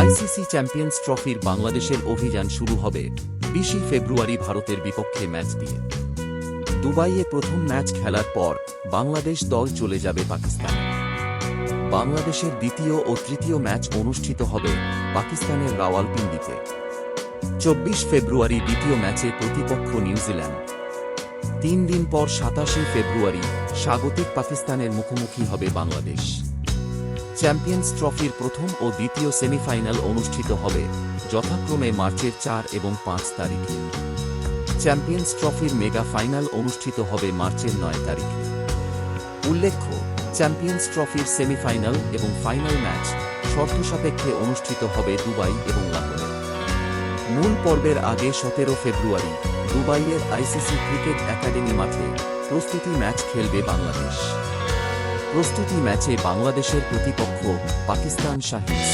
ICC champions ট্রফির বাংলাদেশের অভিযান শুরু হবে বিশে ফেব্রুয়ারি ভারতের বিপক্ষে ম্যাচ দিয়ে। দুবাইয়ে প্রথম ম্যাচ খেলার পর বাংলাদেশ দল চলে যাবে পাকিস্তানে। বাংলাদেশের দ্বিতীয় ও তৃতীয় ম্যাচ অনুষ্ঠিত হবে পাকিস্তানের রাওয়ালপিন্ডিতে। চব্বিশ ফেব্রুয়ারি দ্বিতীয় ম্যাচে প্রতিপক্ষ নিউজিল্যান্ড। তিন দিন পর সাতাশে ফেব্রুয়ারি স্বাগতিক পাকিস্তানের মুখোমুখি হবে বাংলাদেশ। চ্যাম্পিয়ন্স ট্রফির প্রথম ও দ্বিতীয় সেমিফাইনাল অনুষ্ঠিত হবে যথাক্রমে মার্চের চার এবং পাঁচ তারিখে। চ্যাম্পিয়ন্স ট্রফির মেগা ফাইনাল অনুষ্ঠিত হবে মার্চের নয় তারিখে। উল্লেখ্য, চ্যাম্পিয়ন্স ট্রফির সেমিফাইনাল এবং ফাইনাল ম্যাচ শর্ত সাপেক্ষে অনুষ্ঠিত হবে দুবাই এবং লাহোরে। মূল পর্বের আগে সতেরো ফেব্রুয়ারি, দুবাইয়ের আইসিসি ক্রিকেট একাডেমি মাঠে প্রস্তুতি ম্যাচ খেলবে বাংলাদেশ। প্রস্তুতি ম্যাচে বাংলাদেশের প্রতিপক্ষ পাকিস্তান শাহিন্স।